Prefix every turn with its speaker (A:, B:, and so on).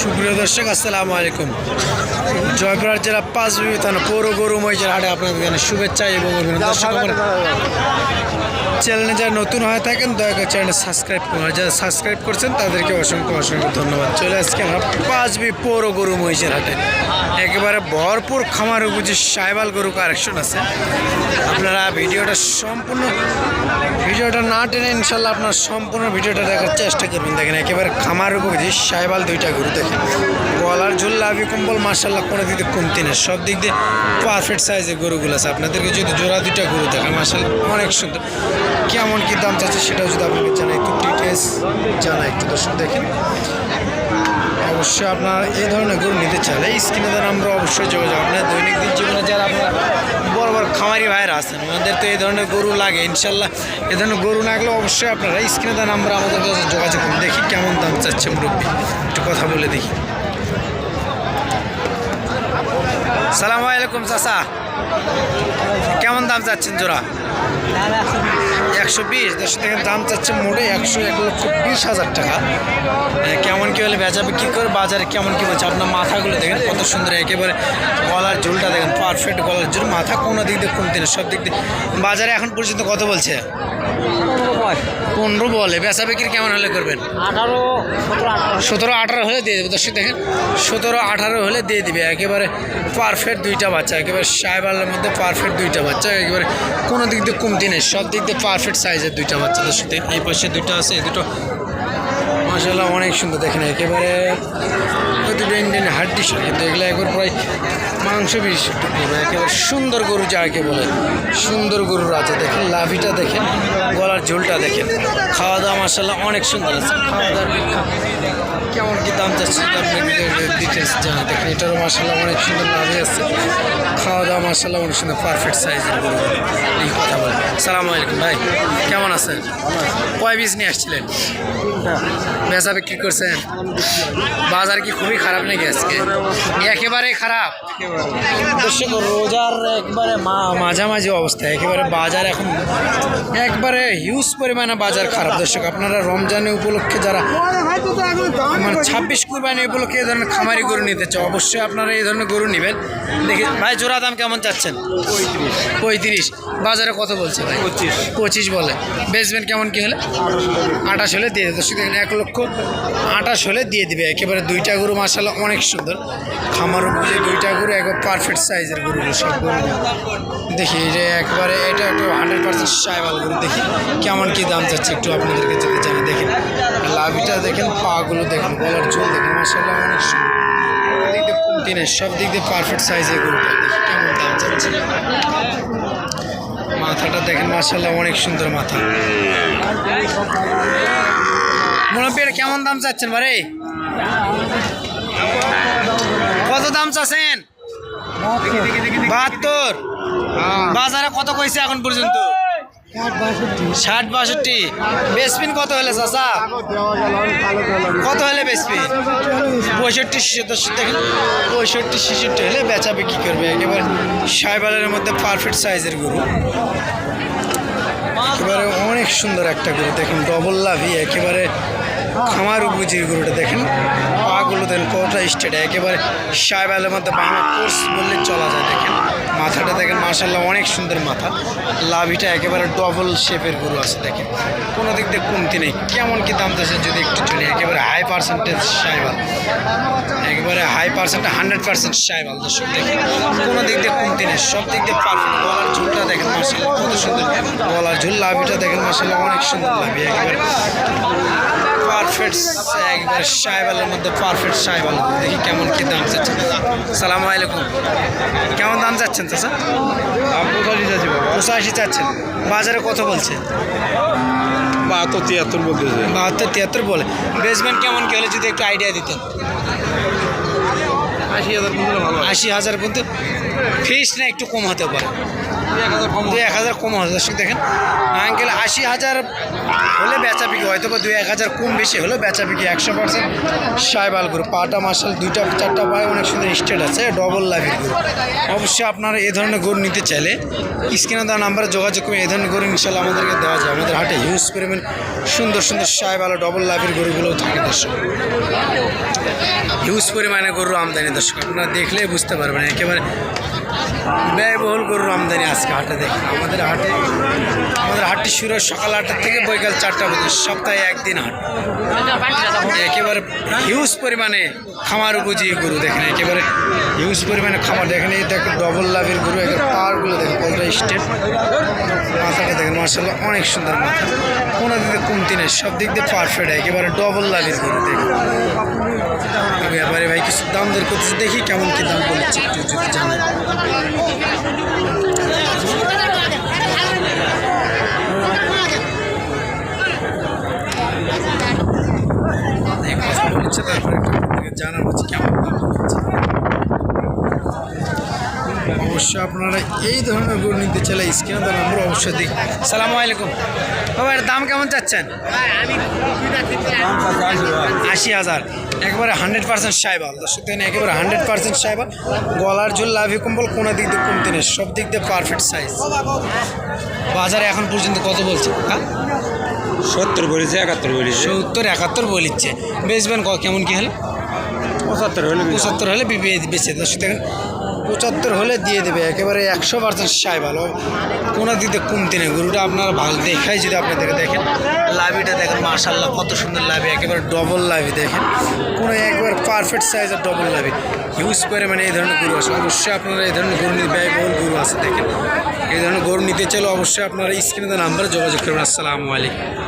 A: সুপ্রিয় দর্শক, আসসালামু আলাইকুম। জয়পুরহাট জেলা পাঁচ বিবি থানা পৌর গরু মহিষের হাটে আপনাদের শুভেচ্ছা এবং অভিনন্দন। চ্যানেলে যারা নতুন হয়ে থাকেন, দয়া করে চ্যানেল সাবস্ক্রাইব করুন যারা সাবস্ক্রাইব করছেন, তাদেরকে অসংখ্য অসংখ্য ধন্যবাদ। চলে আজকে আমরা পাঁচবি পৌর গরু মহিষের হাটে। একেবারে ভরপুর খামার উপজি সাইবাল গরু কারেকশন আছে। আপনারা ভিডিওটা সম্পূর্ণ ভিডিওটা না টেনে ইনশাল্লাহ আপনার সম্পূর্ণ ভিডিওটা দেখার চেষ্টা করবেন। দেখেন, একেবারে খামার উপজি সাইবাল দুইটা গরু দেখেন। গলার ঝুল, লাভি, কম্বল মার্শাল্লাহ কোনো দিক কমতি নেই। সব দিক দিয়ে পারফেক্ট সাইজের গরুগুলো আছে। আপনাদেরকে যদি জোড়া দুইটা গরু দেখেন মার্শাল্লাহ অনেক সুন্দর। কেমন কী দাম চাচ্ছে সেটাও যদি আপনাকে জানাই, একটু ডিটেলস জানাই, একটু দর্শক দেখেন। অবশ্যই আপনার এই ধরনের গরু নিতে চাইলে স্ক্রিনে দেন আমরা অবশ্যই যোগাযোগ আপনার দৈনন্দিন জীবনে যারা আপনার বড় বড় খামারি ভাইরা আছেন, ওনাদের তো এই ধরনের গরু লাগে, ইনশাল্লাহ এই ধরনের গরু লাগলে অবশ্যই আপনারা স্ক্রিনে দেন আমরা আমাদের কাছে যোগাযোগ করুন। দেখি কেমন দাম চাচ্ছে মুরব্বী। একটু কথা বলে দেখি। সালাম আলাইকুম চাচা। কেমন দাম চাচ্ছেন জোড়া? একশো বিশ দেড়শো টাকার দাম চাচ্ছে মোটে একশো এক লক্ষ বিশ হাজার টাকা। কি হলে বেচা বিক্রি করে বাজারে কেমন কী বলছে? আপনার মাথাগুলো দেখেন কত সুন্দর একেবারে গলার ঝুলটা দেখেন পারফেক্ট গলার ঝুল। মাথা কোনো দিক দিয়ে কমতি না সব দিক দিয়ে। বাজারে এখন পর্যন্ত কত বলছে? পনেরো বলে। বেচা বিক্রি কেমন হলে করবেন?
B: আঠারো সতেরো আঠারো।
A: হলে দিয়ে দেবে। দর্শক দেখেন সতেরো আঠারো হলে দিয়ে দিবে। একেবারে পারফেক্ট দুইটা বাচ্চা। একেবারে সাইবালের মধ্যে পারফেক্ট দুইটা বাচ্চা। একেবারে কোনো দিক দিয়ে কমতি নেই। সব দিক দিয়ে পারফেক্ট সাইজের দুইটা বাচ্চা। দর্শক দেখেন এই পাশে দুইটা আছে এই দুটো মাসাল্লাহ অনেক সুন্দর দেখেন একেবারে ওই দুটো ইন্ডিয়ান হাড্ডি কিন্তু এগুলো একবার প্রায় মাংস বেশি একেবারে সুন্দর গরু যাকে বলে, সুন্দর গরু রাজা দেখেন, লাভিটা দেখেন, গলার ঝোলটা দেখেন। খাওয়া দাওয়া মাসাল্লাহ অনেক সুন্দর আছে। খাওয়া দাওয়ার কেমন কি দাম যাচ্ছে আপনি ডিটেলস জানা দেখেন এটারও মাসাল্লাহ অনেক সুন্দর লাভে আছে। খাওয়া দাওয়া অনেক সুন্দর পারফেক্ট সাইজের গরু এই কথা বলে। সালাম আলাইকুম ভাই কেমন আছেন? কয় পিস নিয়ে আসছিলেন? বেচা বিক্রি করছেন? বাজার কি খুবই খারাপ নাকি আজকে? একেবারে খারাপ। রোজার একবারে মাঝামাঝি অবস্থা একেবারে বাজার এখন একবারে হিউজ পরিমাণে বাজার খারাপ। দর্শক আপনারা রমজানে উপলক্ষে যারা মানে ছাব্বিশ কুরবানি উপলক্ষে এই ধরনের খামারি গরু নিতে চাও অবশ্যই আপনারা এই ধরনের গরু নেবেন। দেখি ভাই জোড়া দাম কেমন চাচ্ছেন? পঁয়ত্রিশ। বাজারে কত বলছে ভাই?
B: পঁচিশ।
A: পঁচিশ বলে। বেচবেন কেমন কি হলে? আঠাশ হলে দিয়ে দেবে। এক লক্ষ আঠাশ হলে দিয়ে দিবে। একেবারে দুইটা গরু মাসাল্লাহ অনেক সুন্দর। খামার বুঝে দুইটা গরু একবার পারফেক্ট সাইজের গরুগুলো সব গরু দেখি এটা একবারে এটা একটু হান্ড্রেড পার্সেন্ট সাইবাল গরু। দেখি কেমন কি দাম যাচ্ছে একটু আপনাদেরকে যদি জানি দেখেন লাভিটা দেখেন পাগুলো দেখেন গলার চুল দেখেন মাসাল্লাহ অনেক সুন্দর। দিক দিয়ে নেই? সব দিক দিয়ে পারফেক্ট সাইজের গরুটা। কেমন দাম মাথাটা দেখেন মার্শাল্লাহ অনেক সুন্দর মাথা। মুরব্বী এটা কেমন দাম চাচ্ছেন বারে কত দাম চাচ্ছেন? বাহাত্তর। বাজারে কত কইছে এখন পর্যন্ত? ষাট বাষট্টি। বেসপিন কত হলে, চাচা? কত হলে বেসপিন পঁয়ষট্টি দেখেন, পঁয়ষট্টি, ছেষট্টি হলে বেচা বিক্রি করবে। একেবারে সাইবালের মধ্যে পারফেক্ট সাইজের গরু। একেবারে অনেক সুন্দর একটা গরু, দেখেন ডবল লাভি একেবারে খামার উপজির গরুটা, দেখেন। দেখেন কতটা স্টেট, একেবারে সাইবালের মধ্যে বাংলা কোর্স বললে চলা যায় দেখেন। মাথাটা দেখেন মার্শাল্লাহ অনেক সুন্দর মাথা। লাভিটা একেবারে ডবল শেপের গরু আছে দেখেন। কোনো দিক দিয়ে কমতি নেই। কেমন কি দাম চাচ্ছে যদি একটু চলি একেবারে হাই পার্সেন্টেজ সাইবাল একেবারে হাই পার্সেন্ট হান্ড্রেড পার্সেন্ট সাইবাল দর্শক দেখেন। কোনো দিক দিয়ে কমতি নেই, সব দিক দিয়ে পারফেক্ট গলার ঝুলটা দেখেন মার্শাল্লাহ কত সুন্দর। গলার ঝুল, লাভিটা দেখেন মার্শাল্লাহ অনেক সুন্দর লাভি, একেবারে। পারফেক্ট একবার সাইবালের মধ্যে পারফেক্ট সাইবাল দেখি কেমন কি দাম চাচ্ছেন সালাম আলাইকুম। কেমন দাম চাচ্ছেন চাচা?
B: পঁচাশি
A: পঁচাশি চাচ্ছেন। বাজারে কত বলছে?
B: বাহাত্তর তিয়াত্তর বলতেছে।
A: বাহাত্তর তিয়াত্তর বলে। বেসমেন্ট কেমন কি হলে যদি একটু আইডিয়া দিতেন।
B: আশি হাজার পর্যন্ত ভালো
A: আশি হাজার পর্যন্ত ফিস না একটু কম হতে পারে।
B: কম
A: এক হাজার কম হবে দর্শক দেখেন। আঙ্কেল আশি হাজার হলে বেচা বিক্রি হয়তো বা দুই এক হাজার কম বেশি হলেও বেচা বিক্রি একশো পার্সেন্ট। সাইবাল গ্রুপ পাটা মার্শাল দুইটা চারটা পায়ে অনেক সুন্দর স্টেট আছে ডবল লাভের গ্রুপ অবশ্যই আপনারা এ ধরনের গরু নিতে চাইলে স্ক্রিনে দেওয়া নাম্বারে যোগাযোগ করে এ ধরনের গরু ইনশাল্লাহ আমাদেরকে দেওয়া যায় আমাদের হাটে হিউজ পরিমাণ সুন্দর সুন্দর সাইবাল ডবল লাভের গরুগুলোও থাকে দর্শক। হিউজ পরিমাণে গরুর আমদানি দর্শক আপনারা দেখলে বুঝতে পারবেন, একেবারে ব্যয়বহুল গরুর আমদানি আজকে হাটে দেখেন। আমাদের হাটে, আমাদের হাটটি শুরু সকাল আটটা থেকে বৈকাল চারটা পর্যন্ত, সপ্তাহে একদিন হাট। একেবারে হিউজ পরিমাণে খামার উপযোগী গরু দেখেন, একেবারে হিউজ পরিমাণে খামার দেখেন, এই দেখেন ডবল লাভের গরু, একেবারে পাওয়ারগুলো দেখেন কতটা স্টেপ। মাথাটা দেখেন মার্শাল্লাহ অনেক সুন্দর মাথা। কোনো দিকে কমতি নেই, সব দিক দিয়ে পারফেক্ট একেবারে ডবল লাভের গরু দেখেন। ব্যাপারে ভাই, কিছু দাম দর করতেছে, দেখি কেমন কি দাম বলেছে, একটু যদি জানেন এই কথা বলেছে তারপরে একটু আপনাদেরকে জানার হচ্ছে কেমন দাম বলেছে অবশ্যই আপনারা এই ধরনের গরু নিতে চাইলে স্ক্রিনে নম্বর অবশ্যই দিক সালামু আলাইকুম। বাবা এর দাম কেমন চাচ্ছেন? আশি হাজার। একেবারে হান্ড্রেড পার্সেন্ট সাইবাল। দর্শক দেখেন একেবারে হান্ড্রেড পার্সেন্ট সাইবাল। গলার ঝুল লাভি কম্বল কোনো দিক দিয়ে কমতে নেই। সব দিক দিয়ে পারফেক্ট সাইজ বাজারে এখন পর্যন্ত কত বলছে? হ্যাঁ?
B: সত্তর বলেছে একাত্তর বলেছে।
A: সত্তর একাত্তর বলিচ্ছে। বেচবেন ক কেমন কি হলে?
B: পঁচাত্তর হলে
A: পঁচাত্তর হলে বেঁচে। দর্শক দেখেন পঁচাত্তর হলে দিয়ে দেবে, একেবারে একশো পার্সেন্ট সাই ভালো। কোনো দিতে কমতি নেই, গরুটা আপনারা ভালো দেখাই যদি আপনাদেরকে দেখেন। লাভিটা দেখেন মার্শাল্লাহ কত সুন্দর লাভি, একেবারে ডবল লাভি দেখেন। কোনো একবার পারফেক্ট সাইজের ডবল লাভি। করে মানে এই ধরনের গরু আছে। অবশ্যই আপনারা এই ধরনের গরু নিতে, ব্যয়বহুল গরু আছে, দেখেন। এই ধরনের গরু নিতে চাইলে অবশ্যই আপনারা স্ক্রিনে নাম্বারে যোগাযোগ করবেন আসসালামু আলাইকুম।